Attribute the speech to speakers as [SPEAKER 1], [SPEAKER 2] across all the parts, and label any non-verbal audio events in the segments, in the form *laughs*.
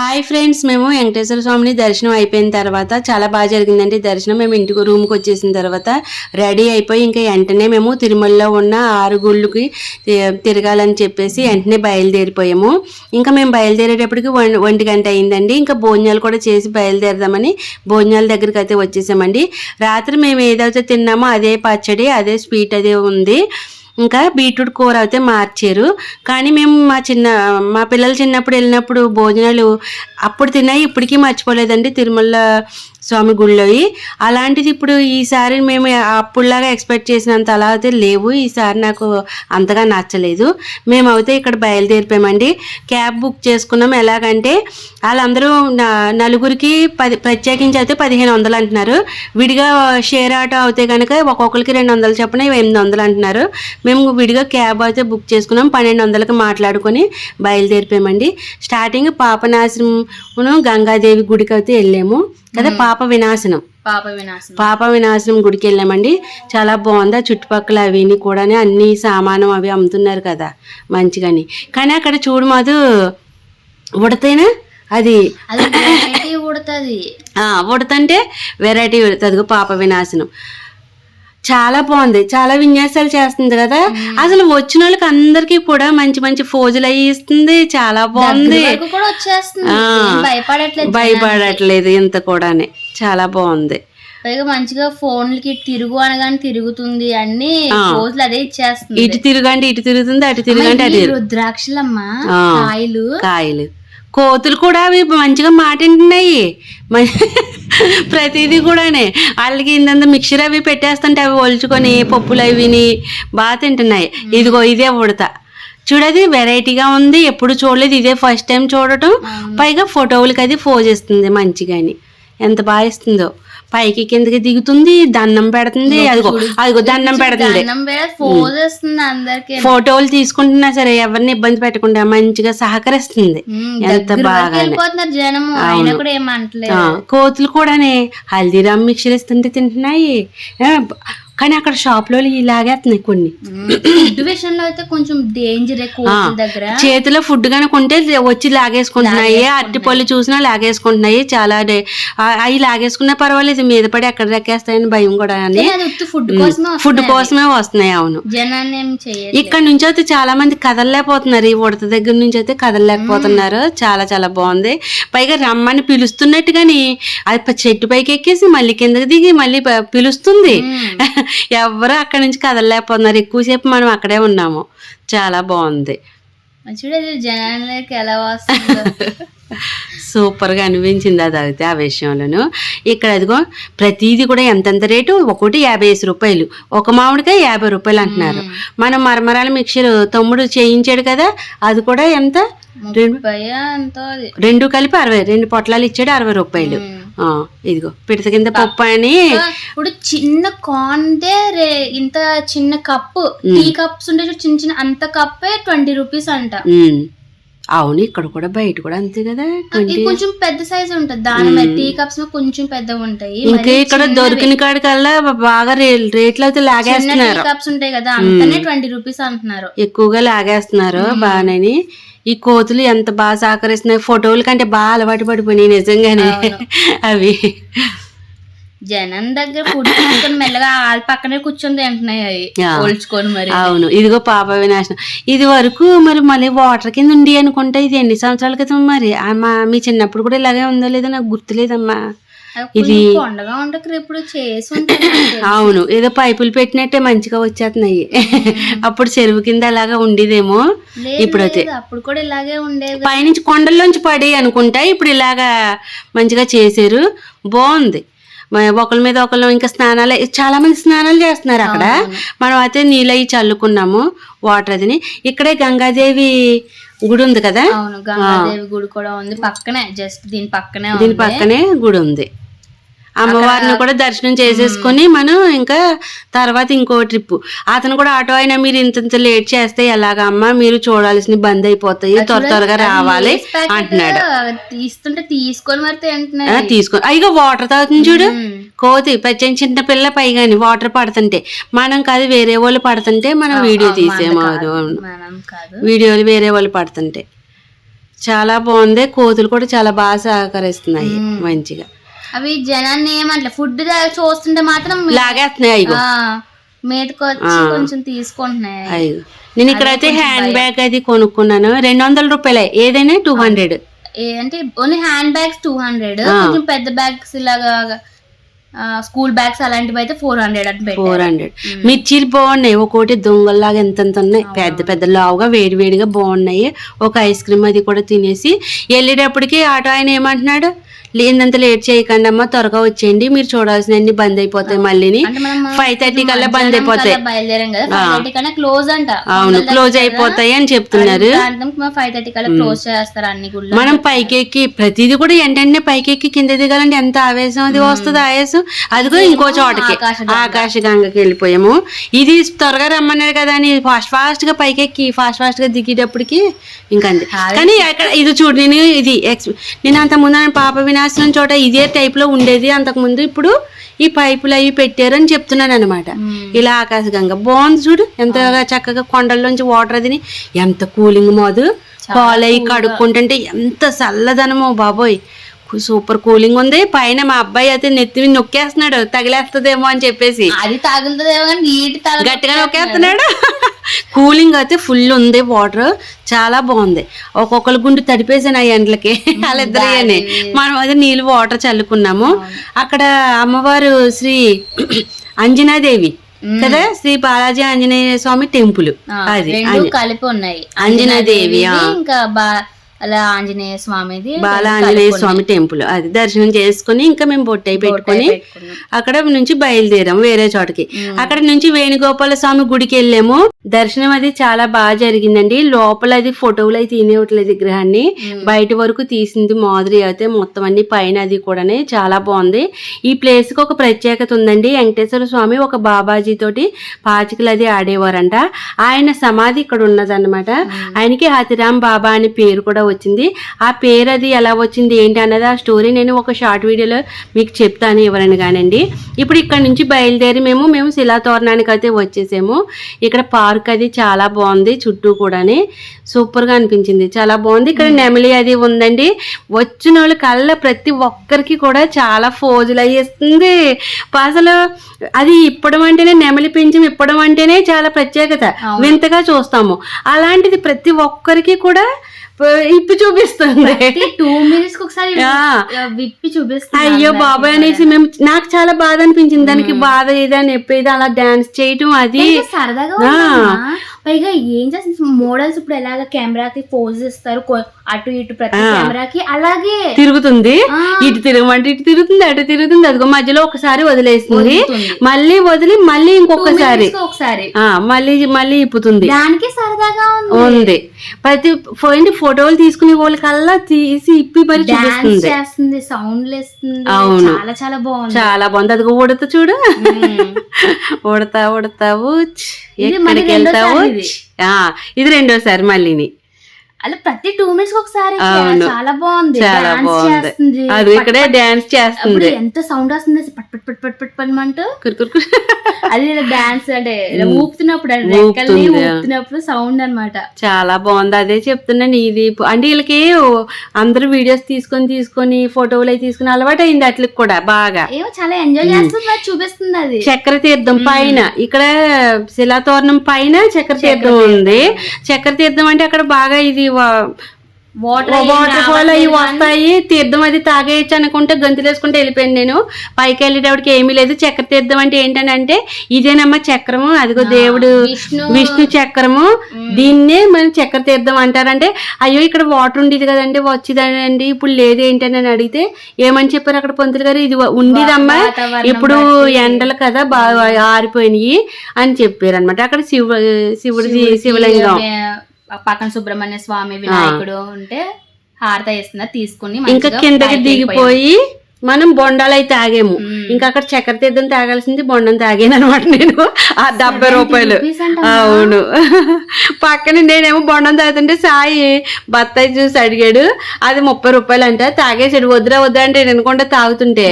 [SPEAKER 1] Hi friends మేము వెంకటేశ్వర స్వామిని దర్శనం అయిపోయిన తర్వాత చాలా బాగా జరిగిందండి. దర్శనం మేము ఇంటికి రూమ్కి వచ్చేసిన తర్వాత రెడీ అయిపోయి ఇంకా వెంటనే మేము తిరుమలలో ఉన్న ఆరు గుళ్ళకి తిరగాలని చెప్పేసి వెంటనే బయలుదేరిపోయాము. ఇంకా మేము బయలుదేరేటప్పటికి ఒంటి గంట అయిందండి. ఇంకా భోజనాలు కూడా చేసి బయలుదేరదామని భోజనాల దగ్గరికి అయితే వచ్చేసామండి. రాత్రి మేము ఏదైతే తిన్నామో అదే పచ్చడి అదే స్వీట్ అదే ఉంది. ఇంకా బీట్రూట్ కూర అయితే మార్చారు. కానీ మేము మా చిన్న మా పిల్లలు చిన్నప్పుడు వెళ్ళినప్పుడు భోజనాలు అప్పుడు తిన్నాయి ఇప్పటికీ మర్చిపోలేదండి తిరుమల స్వామి గుళ్ళోవి అలాంటిది ఇప్పుడు ఈసారి మేము అప్పుడులాగా ఎక్స్పెక్ట్ చేసినంత అలా అయితే లేవు. ఈసారి నాకు అంతగా నచ్చలేదు. మేమైతే ఇక్కడ బయలుదేరిపోయామండి. క్యాబ్ బుక్ చేసుకున్నాం. ఎలాగంటే వాళ్ళందరూ న- నలుగురికి పది ప్రత్యేకించి అయితే పదిహేను వందలు అంటున్నారు. విడిగా షేర్ ఆటో అయితే కనుక ఒక్కొక్కరికి రెండు వందలు చొప్పున ఎనిమిది వందలు అంటున్నారు. మేము విడిగా క్యాబ్ అయితే బుక్ చేసుకున్నాం. పన్నెండు వందలకి మాట్లాడుకొని బయలుదేరిపోయామండి. స్టార్టింగ్ పాపనాశ్రమం గంగాదేవి గుడికి అయితే వెళ్ళాము. కదా పాప వినాశనం.
[SPEAKER 2] పాప వినాశనం.
[SPEAKER 1] పాప వినాశనం గుడికి వెళ్ళామండి. చాలా బాగుంది. ఆ చుట్టుపక్కల అవిని కూడా అన్ని సామానం అవి అమ్ముతున్నారు కదా మంచిగాని. కానీ అక్కడ చూడు మాదు ఉడతేనా? అది
[SPEAKER 2] ఉడుతుంది.
[SPEAKER 1] ఉడతంటే వెరైటీ ఉడతది. పాప వినాశనం. చాలా బాగుంది. చాలా విన్యాసాలు చేస్తుంది కదా. అసలు వచ్చిన వాళ్ళకి అందరికీ కూడా మంచి మంచి ఫోజులు అవి ఇస్తుంది. చాలా బాగుంది.
[SPEAKER 2] భయపడట్లేదు
[SPEAKER 1] భయపడట్లేదు ఇంత కూడానే. చాలా బాగుంది.
[SPEAKER 2] పైగా మంచిగా ఫోన్లకి తిరుగు అనగానే తిరుగుతుంది. అన్ని రోజులు అదే ఇచ్చేస్తుంది.
[SPEAKER 1] ఇటు తిరగండి ఇటు తిరుగుతుంది అటు తిరగండి అటు
[SPEAKER 2] రుద్రాక్షలమ్మ. కాయలు.
[SPEAKER 1] కాయలు. కోతులు కూడా అవి మంచిగా మాట వింటున్నాయి. మ- ప్రతిదీ కూడానే. వాళ్ళకి ఇంత మిక్చర్ అవి పెట్టేస్తుంటే అవి ఒలుచుకొని పప్పులు అవిని బాగా తింటున్నాయి. ఇదిగో ఇదే ఉడత. చూడది వెరైటీగా ఉంది. ఎప్పుడు చూడలేదు. ఇదే ఫస్ట్ టైం చూడటం. పైగా ఫోటోలకి అది ఫోజ్ ఇస్తుంది మంచిగాని. ఎంత బాగా ఇస్తుందో. పైకి కిందకి దిగుతుంది దండం పెడుతుంది అదిగో అదిగో దండం పెడుతుంది. ఫోటోలు తీసుకుంటున్నా సరే ఎవరిని ఇబ్బంది పెట్టకుండా మంచిగా సహకరిస్తుంది. ఎంత బాగా కోతులు కూడానే హల్దీరామ్ మిక్చర్ ఇస్తుంటే తింటున్నాయి. కానీ అక్కడ షాప్లో ఇలాగేస్తున్నాయి కొన్ని.
[SPEAKER 2] ఫుడ్ విషయంలో అయితే కొంచెం డేంజర్ దగ్గర.
[SPEAKER 1] చేతిలో ఫుడ్ కనుక ఉంటే వచ్చి లాగేసుకుంటున్నాయి. అరటిపళ్ళు చూసినా లాగేసుకుంటున్నాయి. చాలా అవి లాగేసుకున్నా పర్వాలేదు మీద పడి ఎక్కడ రెక్కేస్తాయని భయం కూడా అని.
[SPEAKER 2] కానీ ఫుడ్ కోసమే
[SPEAKER 1] ఫుడ్ కోసమే వస్తున్నాయి అవును. ఇక్కడ నుంచి అయితే చాలా మంది కదలలేకపోతున్నారు. ఈ ఉడత దగ్గర నుంచి అయితే కదలలేకపోతున్నారు. చాలా చాలా బాగుంది. పైగా రమ్మని పిలుస్తున్నట్టు కానీ అది చెట్టు పైకి ఎక్కేసి మళ్ళీ కిందకి దిగి మళ్ళీ పిలుస్తుంది. ఎవరు అక్కడి నుంచి కదలలేకపోతున్నారు. ఎక్కువసేపు మనం అక్కడే ఉన్నాము. చాలా బాగుంది.
[SPEAKER 2] జనాలకి ఎలా వస్తుందో. *laughs*
[SPEAKER 1] సూపర్గా అనిపించింది అది అయితే ఆ విషయంలోను. ఇక్కడ అదిగో ప్రతిదీ కూడా ఎంతెంత రేటు? ఒకటి యాభై ఐదు రూపాయలు. ఒక మామిడికాయ యాభై రూపాయలు అంటున్నారు. మనం మరమరాల మిక్చర్ తమ్ముడు చేయించాడు కదా అది కూడా ఎంత? రెండు కలిపి అరవై రెండు పొట్లాలు ఇచ్చాడు అరవై రూపాయలు. ఇదిగో పిడత కింద పప్పు అని
[SPEAKER 2] ఇప్పుడు చిన్న కాన్దే రే ఇంత చిన్న కప్పు. టీ కప్స్ ఉంటే చూడు చిన్న చిన్న అంత కప్పే ట్వంటీ రూపీస్ అంట.
[SPEAKER 1] అవును ఇక్కడ కూడా బయట కూడా అంతే కదా
[SPEAKER 2] కొంచెం పెద్ద సైజ్ ఉంటది. దాని మీద టీ కప్స్ కొంచెం పెద్దగా ఉంటాయి.
[SPEAKER 1] ఇంకా ఇక్కడ దొరికిన కాడికల్లా బాగా రేట్లు అయితే
[SPEAKER 2] టీ
[SPEAKER 1] లాగేస్తున్నారు
[SPEAKER 2] కప్స్ ఉంటాయి కదా అంతనే ట్వంటీ రూపీస్ అంటున్నారు.
[SPEAKER 1] ఎక్కువగా లాగేస్తున్నారు బాగానే ఈ కోతులు ఎంత బాగా సహకరిస్తున్నాయి ఫోటోల కంటే బాగా అలవాటు పడిపోయినాయి నిజంగానే. *laughs* అవి.
[SPEAKER 2] జనం దగ్గర ఫుడ్ తీసుకొని మెల్లగా వాళ్ళ పక్కనే కూర్చొని తింటున్నాయి. పోల్చుకొని మరి.
[SPEAKER 1] అవును. ఇదిగో పాప వినాశనం. ఇది వరకు మరి మళ్ళీ వాటర్ కింద ఉండి అనుకుంటా ఇది ఎన్ని సంవత్సరాల క్రితం మరి? మా మీ చిన్నప్పుడు కూడా ఇలాగే ఉందో లేదో నాకు గుర్తులేదమ్మా.
[SPEAKER 2] కొంచెం కొండగా ఉండక ఇప్పుడు చేసి.
[SPEAKER 1] అవును. ఏదో పైపులు పెట్టినట్టే మంచిగా వచ్చేస్తున్నాయి. అప్పుడు చెరువు కింద అలాగా ఉండేదేమో. ఇప్పుడైతే
[SPEAKER 2] లేదు, అప్పుడు కూడా ఇలాగే ఉండేది.
[SPEAKER 1] పైనుంచి కొండల్లోంచి పడి అనుకుంటా ఇప్పుడు ఇలాగా మంచిగా చేశారు. బాగుంది. ఒకళ్ళ మీద ఒకళ్ళు ఇంకా స్నానాలు చాలా మంది స్నానాలు చేస్తున్నారు అక్కడ. మనం అయితే నీళ్ళు అవి చల్లుకున్నాము వాటర్ అదిని. ఇక్కడే గంగాదేవి గుడి ఉంది కదా?
[SPEAKER 2] గంగాదేవి గుడి కూడా ఉంది. పక్కనే జస్ట్ దీని పక్కనే
[SPEAKER 1] దీని పక్కనే గుడి ఉంది. అమ్మవారిని కూడా దర్శనం చేసేసుకొని మనం ఇంకా తర్వాత ఇంకో ట్రిప్ అతను కూడా ఆటో అయినా మీరు ఇంత ఇంత లేట్ చేస్తే ఎలాగా? అమ్మ మీరు చూడాల్సిన బంద్ అయిపోతాయి త్వర త్వరగా రావాలి అంటున్నాడు.
[SPEAKER 2] తీస్తుంటే తీసుకొని మరి
[SPEAKER 1] ఆ,
[SPEAKER 2] తింటున్నాయి
[SPEAKER 1] తీసుకో అయ్యో వాటర్ తాగుతుంది చూడు. కోతి పచ్చని చిన్న పిల్ల పైగాని వాటర్ పడుతుంటే. మనం కాదు వేరే వాళ్ళు పడుతుంటే మనం వీడియో తీసేము వీడియోలు వేరే వాళ్ళు పడుతుంటే. చాలా బాగుంది. కోతులు కూడా చాలా బాగా సహకరిస్తున్నాయి. మంచిగా.
[SPEAKER 2] అవి జనాన్ని ఏమంటలే ఫుడ్ చూస్తుంటే మాత్రం
[SPEAKER 1] లాగేస్తున్నాయి
[SPEAKER 2] మీదకి వచ్చి. కొంచెం తీసుకుంటున్నాయి.
[SPEAKER 1] నేను ఇక్కడైతే హ్యాండ్ బ్యాగ్ అది కొనుక్కున్నాను. రెండు వందల రూపాయలే. ఏదైనా టూ హండ్రెడ్
[SPEAKER 2] అంటే only hand bags two hundred. కొంచెం పెద్ద బ్యాగ్స్ ఇలాగా స్కూల్ బ్యాగ్స్ అలాంటివి అయితే ఫోర్ హండ్రెడ్ అని
[SPEAKER 1] ఫోర్ హండ్రెడ్ మిర్చీలు బాగున్నాయి. ఒక్కోటి దొంగల్లాగా ఎంతెంత ఉన్నాయి. పెద్ద పెద్ద లావుగా వేడి వేడిగా బాగున్నాయి. ఒక ఐస్ క్రీమ్ అది కూడా తినేసి వెళ్ళేటప్పటికి ఆటో ఆయన ఏమంటున్నాడు? లేనంత లేట్ చేయకండి అమ్మా త్వరగా వచ్చేయండి. మీరు చూడాల్సినవన్నీ బంద్ అయిపోతాయి మళ్ళీని.
[SPEAKER 2] మనం
[SPEAKER 1] ఫైవ్ థర్టీ కల్లా బంద్ అయిపోతాయి.
[SPEAKER 2] క్లోజ్ అంట.
[SPEAKER 1] అవును క్లోజ్ అయిపోతాయి అని చెప్తున్నారు.
[SPEAKER 2] ఫైవ్ థర్టీ కల్లా క్లోజ్ చేస్తారు అన్ని
[SPEAKER 1] మనం పైకెక్కి ప్రతిదీ కూడా వెంటనే పైకెక్కి కింద దిగాలంటే ఎంత ఆవేశం అది వస్తుంది ఆవేశం అదిగో ఇంకో చోటకి
[SPEAKER 2] ఆకాశగంగ.
[SPEAKER 1] ఆకాశ గంగకి వెళ్ళిపోయాము. ఇది త్వరగా రమ్మన్నారు కదా అని ఫాస్ట్ ఫాస్ట్గా పైకెక్కి ఫాస్ట్ ఫాస్ట్గా దిగేటప్పటికి ఇంకంతే. కానీ అక్కడ ఇది చూడు నేను ఇది నేను అంత ముందు పాప వినాశనం చోట ఇదే టైప్లో ఉండేది. అంతకు ముందు ఇప్పుడు ఈ పైపులు అవి పెట్టారు అని చెప్తున్నాను అనమాట ఇలా ఆకాశగంగ బాగుంది చూడు. ఎంత చక్కగా కొండల్లోంచి వాటర్ అదిని ఎంత కూలింగ్ మోదు. కాలు అవి కడుక్కుంటుంటే ఎంత చల్లదనమో బాబోయ్. సూపర్ కూలింగ్ ఉంది. పైన మా అబ్బాయి అయితే నెత్తి మీద నొక్కేస్తున్నాడు. తగిలేస్తుందేమో అని చెప్పేసి.
[SPEAKER 2] అది తగులుతుందేమో నీటి
[SPEAKER 1] గట్టిగా నొక్కేస్తున్నాడు. *laughs* కూలింగ్ అయితే ఫుల్ ఉంది. వాటర్ చాలా బాగుంది. ఒక్కొక్కరు గుండు తడిపేసాను ఆ ఎండలకి. వాళ్ళిద్దరిని మనం అయితే నీళ్ళు వాటర్ చల్లుకున్నాము. అక్కడ అమ్మవారు శ్రీ *clears throat* అంజనాదేవి కదా? శ్రీ బాలాజీ ఆంజనేయ స్వామి టెంపుల్. అది
[SPEAKER 2] కలిపి ఉన్నాయి.
[SPEAKER 1] అంజనాదేవి.
[SPEAKER 2] ఇంకా అలా ఆంజనేయ స్వామిది
[SPEAKER 1] బాల ఆంజనేయ స్వామి టెంపుల్. అది దర్శనం చేసుకుని ఇంకా మేము బొట్టై పెట్టుకొని. అక్కడ నుంచి బయలుదేరాం వేరే చోటకి. అక్కడ నుంచి వేణుగోపాల స్వామి గుడికి వెళ్ళాము. దర్శనం అది చాలా బాగా జరిగిందండి. లోపల అది ఫోటోలు అయితే తినేవట్లేదు విగ్రహాన్ని. బయట వరకు తీసింది మాదిరి అయితే మొత్తం అన్ని పైన అది కూడానే చాలా బాగుంది. ఈ ప్లేస్కి ఒక ప్రత్యేకత ఉందండి. వెంకటేశ్వర స్వామి ఒక బాబాజీ తోటి పాచికలు అది ఆడేవారంట. ఆయన సమాధి ఇక్కడ ఉన్నదన్నమాట. ఆయనకి హతిరామ్ బాబా అనే పేరు కూడా వచ్చింది. ఆ పేరు అది ఎలా వచ్చింది ఏంటి అన్నది ఆ స్టోరీ నేను ఒక షార్ట్ వీడియోలో మీకు చెప్తాను ఎవరని కానండి. ఇప్పుడు ఇక్కడ నుంచి బయలుదేరి మేము మేము శిలాతోరణానికి అయితే వచ్చేసాము. ఇక్కడ పార్క్ అది చాలా బాగుంది చుట్టూ కూడాని సూపర్గా అనిపించింది. చాలా బాగుంది. ఇక్కడ నెమలి అది ఉందండి. వచ్చిన వాళ్ళు కల్లా ప్రతి ఒక్కరికి కూడా చాలా ఫోజులు అయ్యేస్తుంది. అసలు అది ఇప్పడం అంటేనే నెమలి పెంచం ఇప్పడం అంటేనే చాలా ప్రత్యేకత. వింతగా చూస్తాము. అలాంటిది ప్రతి ఒక్కరికి కూడా ఇప్పి చూపిస్తుంది
[SPEAKER 2] టూ మినిట్స్ ఒకసారి విప్పి చూపిస్తుంది
[SPEAKER 1] అయ్యో బాబాయ్ అనేసి మేము నాకు చాలా బాధ అనిపించింది దానికి బాధ ఏదని చెప్పేది అలా డాన్స్ చేయటం అది.
[SPEAKER 2] సరదాగా. పైగా ఏం చేస్తుంది మోడల్స్ ఇప్పుడు ఎలాగ కెమెరాకి పోజ్ ఇస్తారు అటు ఇటు ప్రతి కెమెరాకి అలాగే.
[SPEAKER 1] తిరుగుతుంది. ఇటు తిరగమంటే ఇటు తిరుగుతుంది అటు తిరుగుతుంది. అదిగో మధ్యలో ఒకసారి వదిలేస్తుంది. మళ్ళీ వదిలి మళ్ళీ ఇంకొకసారి.
[SPEAKER 2] ఒకసారి.
[SPEAKER 1] మళ్ళీ మళ్ళీ ఇప్పుతుంది.
[SPEAKER 2] దానికి సరదాగా ఉంది.
[SPEAKER 1] ఉంది. ప్రతి పోయింది ఫోటోలు తీసుకునే వాళ్ళకల్లా తీసి ఇప్పి మరి చూపిస్తుంది.
[SPEAKER 2] చేస్తుంది సౌండ్ ఇస్తుంది
[SPEAKER 1] అవును.
[SPEAKER 2] చాలా చాలా బాగుంది.
[SPEAKER 1] చాలా బాగుంది. అదిగో ఉడత చూడు. ఉడతా ఉడతావు ఎక్కడికి వెళ్తావు
[SPEAKER 2] ఇది
[SPEAKER 1] రెండోసారి మళ్ళీని.
[SPEAKER 2] అలా ప్రతి టూ మినిట్స్ ఒకసారి. చాలా బాగుంది.
[SPEAKER 1] చాలా బాగుంది. అది ఇక్కడే డాన్స్ చేస్తుంది.
[SPEAKER 2] ఎంత సౌండ్ వస్తుంది పట్ పట్ పట్ పట్ పట్
[SPEAKER 1] కురు.
[SPEAKER 2] అది డాన్స్ అంటే ఊపుతున్నప్పుడు రెక్కల్ని. ఊపుతున్నప్పుడు సౌండ్ అన్నమాట.
[SPEAKER 1] చాలా బాగుంది. అదే చెప్తున్నాను ఇది. అంటే వీళ్ళకి అందరూ వీడియోస్ తీసుకొని తీసుకొని ఫోటోలు అవి తీసుకుని అలవాటు అయింది అట్లకి కూడా బాగా.
[SPEAKER 2] ఏమో చాలా ఎంజాయ్ చేస్తుంది చూపిస్తుంది అది.
[SPEAKER 1] చక్ర తీర్థం పైన. ఇక్కడ శిలాతోరణం పైన చక్ర తీర్థం ఉంది. చక్ర తీర్థం అంటే అక్కడ బాగా ఇది
[SPEAKER 2] వాటర్
[SPEAKER 1] ఫాల్ అవి వస్తాయి తీర్థం అది తాగేయచ్చు అనుకుంటే గంతులు వేసుకుంటే వెళ్ళిపోయాను నేను. పైకి వెళ్ళేటప్పటికి ఏమీ లేదు. చక్ర తీర్థం అంటే ఏంటని అంటే ఇదేనమ్మా చక్రము అదిగో దేవుడు
[SPEAKER 2] విష్ణు.
[SPEAKER 1] చక్రము. దీన్నే మనం చక్ర తీర్థం అంటారంటే అయ్యో ఇక్కడ వాటర్ ఉండేది కదండి వచ్చిందండి ఇప్పుడు లేదు ఏంటని అని అడిగితే ఏమని చెప్పారు అక్కడ పంతులు గారు? ఇది ఉండేదమ్మా ఇప్పుడు ఎండలు కదా బాగా ఆరిపోయినాయి అని చెప్పారు అనమాట అక్కడ శివ శివుడిది శివలింగం.
[SPEAKER 2] పక్కన సుబ్రహ్మణ్య స్వామి వినాయకుడు ఉంటే హారత ఇస్తున్నా తీసుకుని
[SPEAKER 1] ఇంకా కిందకి దిగిపోయి మనం బొండాలు అయితే తాగాము. ఇంకా అక్కడ చక్కెర తీర్థం తాగాల్సింది బొండం తాగాను అనమాట నేను. ఆ డెబ్బై రూపాయలు. అవును. *laughs* పక్కన నేనేమో బొండం తాగుతుంటే సాయి బత్తాయి చూసి అడిగాడు. అది ముప్పై రూపాయలు అంటే తాగేసాడు వద్దురా వద్దా అంటే నేను అనుకుంటే తాగుతుంటే.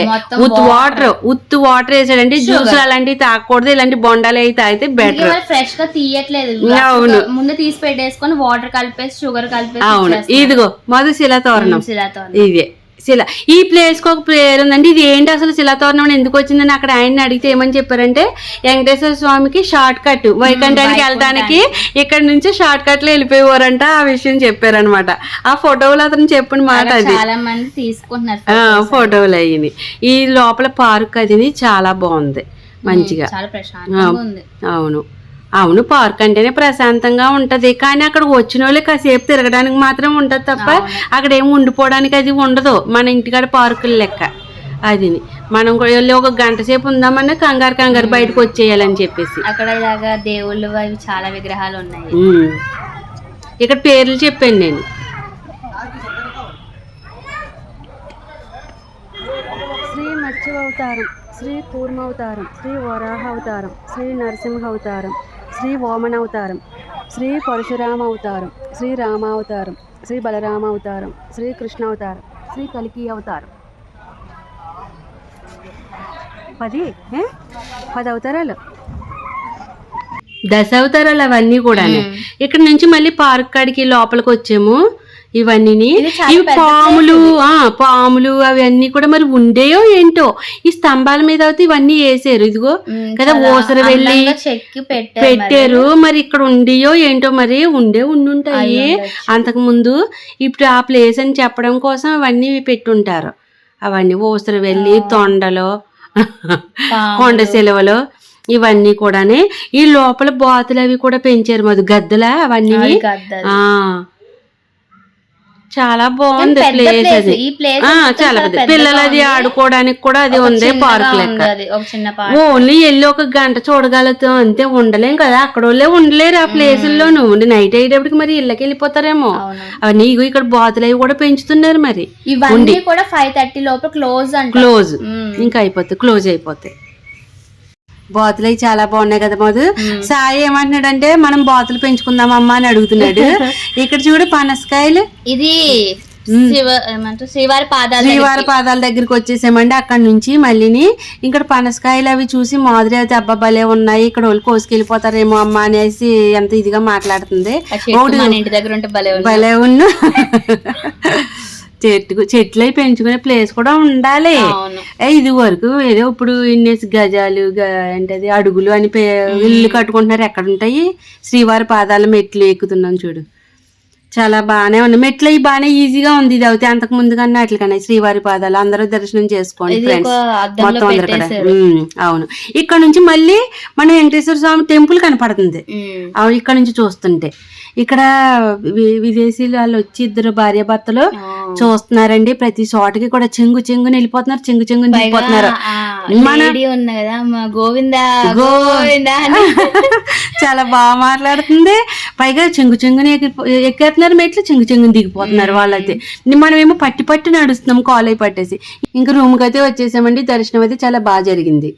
[SPEAKER 1] ఉత్తు వాటర్ ఉత్తు వాటర్ వేసాడంటే జ్యూస్ అలాంటివి తాగకూడదు. ఇలాంటి బొండాలు అయితే తాగితే బెటర్
[SPEAKER 2] ఫ్రెష్గా తీయట్లేదు.
[SPEAKER 1] అవును.
[SPEAKER 2] ముందు తీసి పెట్టేసుకొని వాటర్ కలిపేసి షుగర్ కలిపేసి
[SPEAKER 1] అవును. ఇదిగో మధు శిలాతోరణం
[SPEAKER 2] శిలాతో
[SPEAKER 1] ఇదే శిల ఈ ప్లేస్కి ఒక పేరు ఉందండి. ఇది ఏంటి అసలు శిలాతోరణం ఎందుకు వచ్చిందని అక్కడ ఆయన్ని అడిగితే ఏమని చెప్పారంటే వెంకటేశ్వర స్వామికి షార్ట్ కట్ వైకుంఠానికి వెళ్ళడానికి ఇక్కడ నుంచి షార్ట్ కట్లో వెళ్ళిపోయేవారంట. ఆ విషయం చెప్పారనమాట ఆ ఫోటోలు అతను చెప్పిన మాట అది.
[SPEAKER 2] చాలా మంది తీసుకుంటున్నారు
[SPEAKER 1] ఫోటోలు అయ్యింది. ఈ లోపల పార్క్ అది చాలా బాగుంది. మంచిగా.
[SPEAKER 2] చాలా ప్రశాంతంగా ఉంది.
[SPEAKER 1] అవును. అవును పార్క్ అంటేనే ప్రశాంతంగా ఉంటది. కానీ అక్కడ వచ్చిన వాళ్ళు కాసేపు తిరగడానికి మాత్రం ఉంటది తప్ప అక్కడ ఏమి ఉండిపోవడానికి అది ఉండదు. మన ఇంటికాడ పార్కులు లెక్క. అది మనం కూడా వెళ్ళి ఒక గంట సేపు ఉందామన్నా కంగారు కంగారు బయటకు వచ్చేయాలని చెప్పేసి.
[SPEAKER 2] అక్కడ ఇలాగా దేవుళ్ళు అవి చాలా విగ్రహాలు ఉన్నాయి.
[SPEAKER 1] ఇక్కడ పేర్లు చెప్పాను నేను. శ్రీ మత్స్య అవతారం శ్రీ కూర్మ అవతారం శ్రీ వరాహ అవతారం శ్రీ నరసింహ అవతారం శ్రీ వామన అవతారం శ్రీ పరశురామ అవతారం శ్రీ రామ అవతారం శ్రీ బలరామ అవతారం శ్రీ కృష్ణ అవతారం శ్రీ కలికి అవతారం. పది? పది అవతారాలు. దశ అవతారాలు అవన్నీ కూడా ఇక్కడ నుంచి మళ్ళీ పార్క్ కాడికి లోపలికి వచ్చాము. ఇవన్నీ ఇవి పాములు ఆ పాములు అవన్నీ కూడా మరి ఉండేయో ఏంటో? ఈ స్తంభాల మీద అయితే ఇవన్నీ వేసారు. ఇదిగో కదా ఓసర వెళ్ళి
[SPEAKER 2] పెట్టారు
[SPEAKER 1] మరి. ఇక్కడ ఉండియో ఏంటో మరి ఉండే ఉండుంటాయి. అంతకు ముందు ఇప్పుడు ఆ ప్లేస్ అని చెప్పడం కోసం అవన్నీ పెట్టుంటారు. అవన్నీ ఓసర వెళ్ళి తొండలో. కొండ సెలవులు ఇవన్నీ కూడానే. ఈ లోపల బాతులు అవి కూడా పెంచారు. మధు గద్దల అవన్నీ చాలా బాగుంది ప్లేస్. అది.
[SPEAKER 2] ప్లేస్
[SPEAKER 1] చాలా పెద్ద పిల్లలు అది. ఆడుకోవడానికి కూడా అది ఉంది పార్క్ లెక్క. ఓన్లీ వెళ్ళి ఒక గంట చూడగలుగుతాం అంతే ఉండలేం కదా. అక్కడ వాళ్ళే ఉండలేరు ఆ ప్లేసుల్లోనూ నైట్ అయ్యేటప్పటికి మరి ఇళ్ళకి వెళ్ళిపోతారేమో.
[SPEAKER 2] అవును.
[SPEAKER 1] అవన్నీ ఇక్కడ బాతులు అవి కూడా పెంచుతున్నారు మరి.
[SPEAKER 2] ఇవన్నీ కూడా ఫైవ్ థర్టీ లోపల క్లోజ్
[SPEAKER 1] క్లోజ్. ఇంకా అయిపోతాయి క్లోజ్ అయిపోతాయి. బాతులు అవి చాలా బాగున్నాయి కదా మధు. సాయి ఏమంటున్నాడంటే మనం బాతులు పెంచుకుందామమ్మా అని అడుగుతున్నాడు. *laughs* ఇక్కడ చూడు పనసకాయలు.
[SPEAKER 2] ఇది శ్రీవారి పాదాలు
[SPEAKER 1] శ్రీవారి పాదాల దగ్గరికి వచ్చేసామండి అక్కడ నుంచి మళ్ళీని. ఇక్కడ పనసకాయలు అవి చూసి మాదిరి అయితే అబ్బా భలే ఉన్నాయి ఇక్కడ వాళ్ళు కోసుకెళ్ళిపోతారేమో అమ్మా అనేసి ఎంత ఇదిగా మాట్లాడుతుంది.
[SPEAKER 2] ఇంటి దగ్గర ఉంటే భలే
[SPEAKER 1] ఉన్న. *laughs* చెట్టు చెట్లు అవి పెంచుకునే ప్లేస్ కూడా ఉండాలి. ఇది వరకు ఏదో ఇప్పుడు ఇన్నేసి గజాలు ఏంటది అడుగులు అని ఇల్లు కట్టుకుంటున్నారు. ఎక్కడ ఉంటాయి శ్రీవారి పాదాల మెట్లు ఎక్కుతున్నాం చూడు. చాలా బాగానే ఉంది మెట్లు అవి బాగానే ఈజీగా ఉంది. ఇది అయితే అంతకు ముందు కన్నా అట్లకన్నా శ్రీవారి పాదాలు. అందరూ దర్శనం చేసుకోండి ఫ్రెండ్స్. మొత్తం అందరు అవును. ఇక్కడ నుంచి మళ్ళీ మన వెంకటేశ్వర స్వామి టెంపుల్ కనపడుతుంది. అవును ఇక్కడ నుంచి చూస్తుంటే. ఇక్కడ వి- విదేశీయులు వాళ్ళు వచ్చి ఇద్దరు భార్య భర్తలు. చూస్తున్నారండి ప్రతి చోటకి కూడా చెంగు చెంగుని వెళ్ళిపోతున్నారు చెంగు చెంగుని మన-
[SPEAKER 2] ఉంది కదా గోవింద గోవింద అని. *laughs*
[SPEAKER 1] చాలా బాగా మాట్లాడుతుంది. పైగా చెంగు చెంగుని ఎక్కి- ఎక్కేస్తున్నారు మెట్లు చెంగు చెంగుని దిగిపోతున్నారు వాళ్ళైతే. మనమేమో పట్టి పట్టి నడుస్తున్నాం కాలేజ్ పట్టేసి. ఇంకా రూమ్కి అయితే వచ్చేసామండి. దర్శనం అయితే చాలా బాగా జరిగింది.